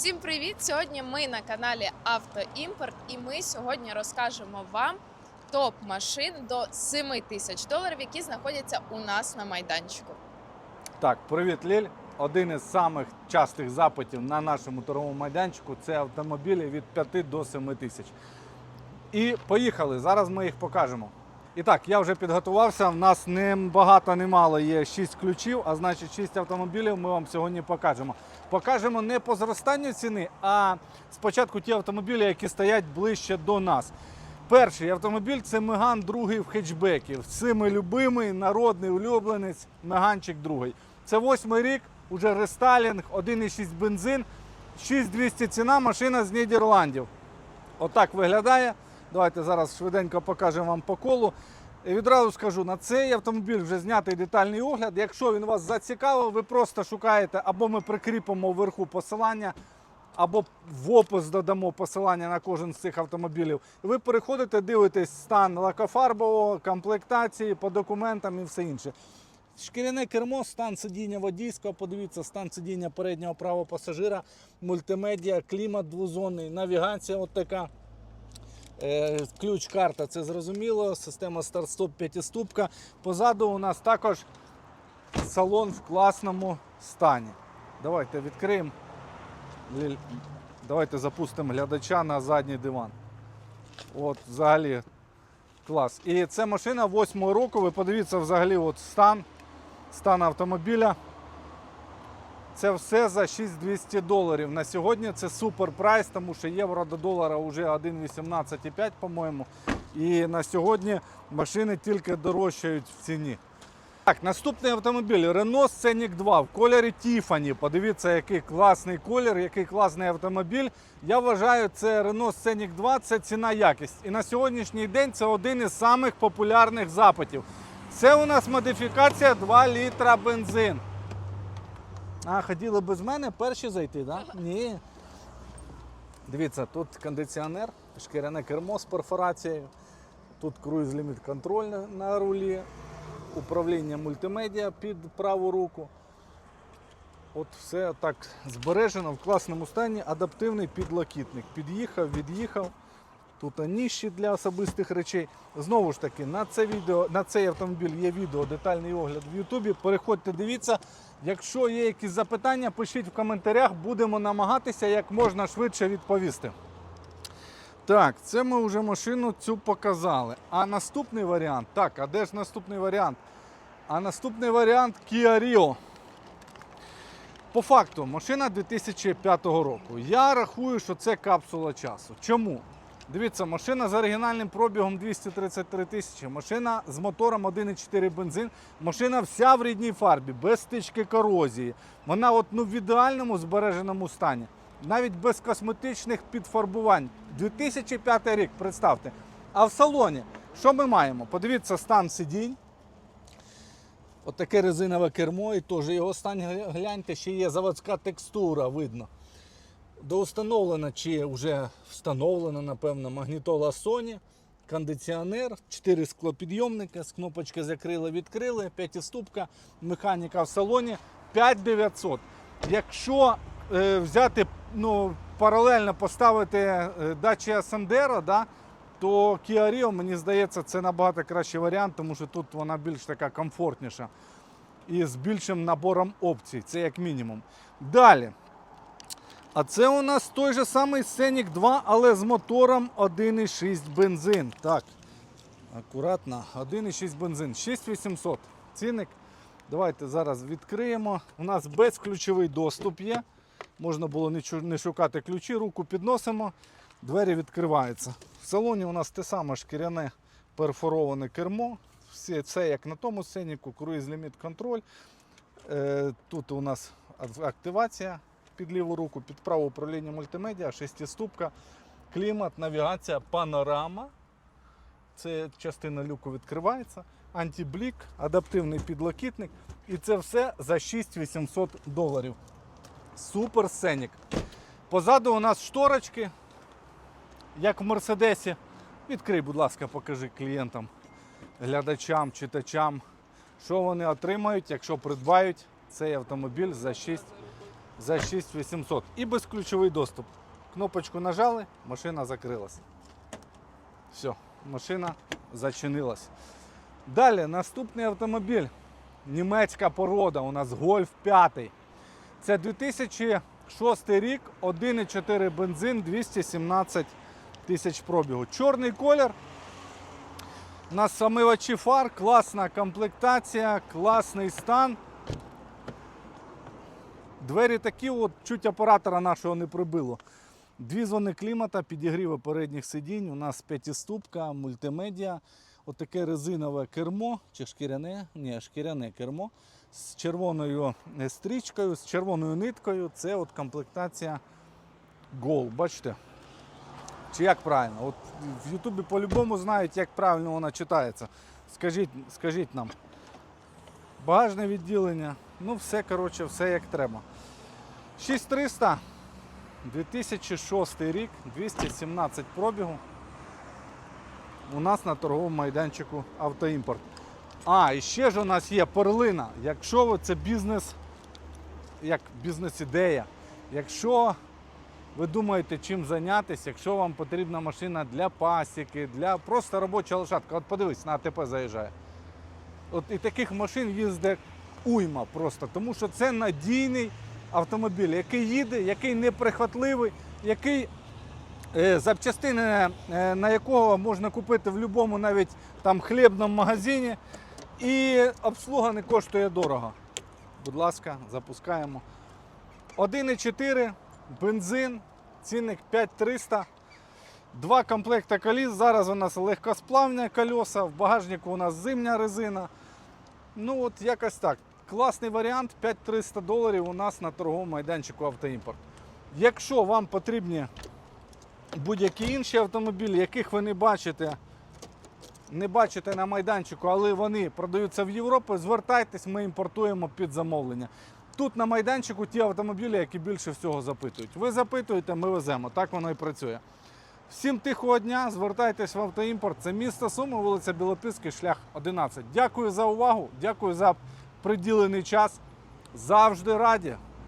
Всім привіт! Сьогодні ми на каналі Автоімпорт і ми сьогодні розкажемо вам топ машин до 7 тисяч доларів, які знаходяться у нас на майданчику. Так, привіт, Ліль. Один із самих частих запитів на нашому торговому майданчику це автомобілі від 5 до 7 тисяч. І поїхали. Зараз ми їх покажемо. І так, я вже підготувався. У нас не багато, не мало є 6 ключів, а значить 6 автомобілів ми вам сьогодні покажемо. Покажемо не по зростанню ціни, а спочатку ті автомобілі, які стоять ближче до нас. Перший автомобіль це Меган другий в хетчбекі. Всіми любимий, народний улюбленець, Меганчик другий. Це восьмий рік, уже рестайлінг, 1,6 бензин, 6200 ціна, машина з Нідерландів. Отак виглядає. Давайте зараз швиденько покажемо вам по колу. І відразу скажу, на цей автомобіль вже знятий детальний огляд. Якщо він вас зацікавив, ви просто шукаєте, або ми прикріпимо вверху посилання, або в опис додамо посилання на кожен з цих автомобілів. Ви переходите, дивитесь стан лакофарбового, комплектації, по документам і все інше. Шкіряне кермо, стан сидіння водійського, подивіться, стан сидіння переднього правого пасажира, мультимедіа, клімат двозонний, навігація от така. Е, Ключ карта, це зрозуміло. Система старт-стоп п'ятиступка. Позаду у нас також салон в класному стані. Давайте відкриємо. Давайте запустимо глядача на задній диван. От, взагалі клас. І це машина 8 року. Ви подивіться взагалі от стан, стан автомобіля. Це все за 6200 доларів. На сьогодні це супер прайс, тому що євро до долара вже 1,18,5, по-моєму. І на сьогодні машини тільки дорожчають в ціні. Так, наступний автомобіль Renault Scenic 2 в кольорі Tiffany. Подивіться, який класний колір, який класний автомобіль. Я вважаю, це Renault Scenic 2 це ціна якість. І на сьогоднішній день це один із самих популярних запитів. Це у нас модифікація 2 літра бензин. А, хотіли без мене перші зайти, так? Да? Ні. Дивіться, тут кондиціонер, шкіряне кермо з перфорацією. Тут круїз ліміт контроль на- рулі, управління мультимедіа під праву руку. От все так збережено в класному стані. Адаптивний підлокітник. Під'їхав, від'їхав. Тут ніщі для особистих речей. Знову ж таки, на це відео, на цей автомобіль є відео, детальний огляд в Ютубі. Переходьте, дивіться. Якщо є якісь запитання, пишіть в коментарях, будемо намагатися як можна швидше відповісти. Так, це ми вже машину цю показали. А наступний варіант. Так, а де ж наступний варіант? А наступний варіант Kia Rio. По факту, машина 2005 року. Я рахую, що це капсула часу. Чому? Дивіться, машина з оригінальним пробігом 233 тисячі, машина з мотором 1,4 бензин, машина вся в рідній фарбі, без стички корозії. Вона от, ну, в ідеальному збереженому стані. Навіть без косметичних підфарбувань. 2005 рік, представте. А в салоні, що ми маємо? Подивіться стан сидінь. От таке резинове кермо, і теж його стан гляньте, ще є заводська текстура, видно. Доустановлена чи вже встановлена, напевно, магнітола Sony, кондиціонер, 4 склопідйомника, з кнопочки закрили, відкрили, п'ятиступка, механіка в салоні 5900. Якщо е, взяти, ну, паралельно поставити е, Dacia Sandero, да, то Kia Rio, мені здається, це набагато кращий варіант, тому що тут вона більш така комфортніша і з більшим набором опцій. Це як мінімум. Далі. А це у нас той же самий Scenic 2, але з мотором 1,6 бензин. Так, акуратно, 1,6 бензин, 6800. Цінник. Давайте зараз відкриємо. У нас безключовий доступ є. Можна було не шукати ключі, руку підносимо, двері відкриваються. В салоні у нас те саме шкіряне перфороване кермо. Все це як на тому сценіку, круїз ліміт контроль. Е, Тут у нас активація під ліву руку, під праве управління мультимедіа, шестиступка, клімат, навігація, панорама. Це частина люку відкривається, антиблік, адаптивний підлокітник. І це все за 6800 доларів. Супер сценік. Позаду у нас шторочки, як в Мерседесі. Відкрий, будь ласка, покажи клієнтам, глядачам, читачам, що вони отримають, якщо придбають цей автомобіль за за 6800 і безключовий доступ. Кнопочку нажали, машина закрилась. Все, машина зачинилась. Далі наступний автомобіль. Німецька порода. У нас Golf 5. Це 2006 рік, 1,4 бензин, 217 тисяч пробігу. Чорний колір. У нас самивачі фар, класна комплектація, класний стан. Двері такі, от чуть оператора нашого не прибило. Дві зони клімата, підігріви передніх сидінь. У нас п'ятиступка, мультимедіа. Отаке резинове кермо чи шкіряне, ні, шкіряне кермо з червоною е, стрічкою, з червоною ниткою. Це от комплектація Гол. Бачите? Чи як правильно? От в Ютубі по-любому знають, як правильно вона читається. Скажіть, скажіть нам. Багажне відділення. Ну, все, коротше, все як треба. 6300, 2006 рік, 217 пробігу. У нас на торговому майданчику автоімпорт. А, і ще ж у нас є перлина. Якщо це бізнес, як бізнес-ідея, якщо ви думаєте, чим зайнятися, якщо вам потрібна машина для пасіки, для просто робоча лошадка. От подивись, на АТП заїжджає. От і таких машин їздить уйма просто, тому що це надійний автомобіль, який їде, який неприхотливий, який е, запчастини, е, на якого можна купити в будь-якому навіть там хлібному магазині. І обслуга не коштує дорого. Будь ласка, запускаємо. 1,4 бензин, цінник 5300. Два комплекти коліс. Зараз у нас легкосплавні колеса, в багажнику у нас зимня резина. Ну от якось так. Класний варіант, 5300 доларів у нас на торговому майданчику автоімпорт. Якщо вам потрібні будь-які інші автомобілі, яких ви не бачите, не бачите на майданчику, але вони продаються в Європі, звертайтесь, ми імпортуємо під замовлення. Тут на майданчику ті автомобілі, які більше всього запитують. Ви запитуєте, ми веземо. Так воно і працює. Всім тихого дня, звертайтесь в автоімпорт. Це місто Суми, вулиця Білопільський, шлях 11. Дякую за увагу, дякую за приділений час. Завжди раді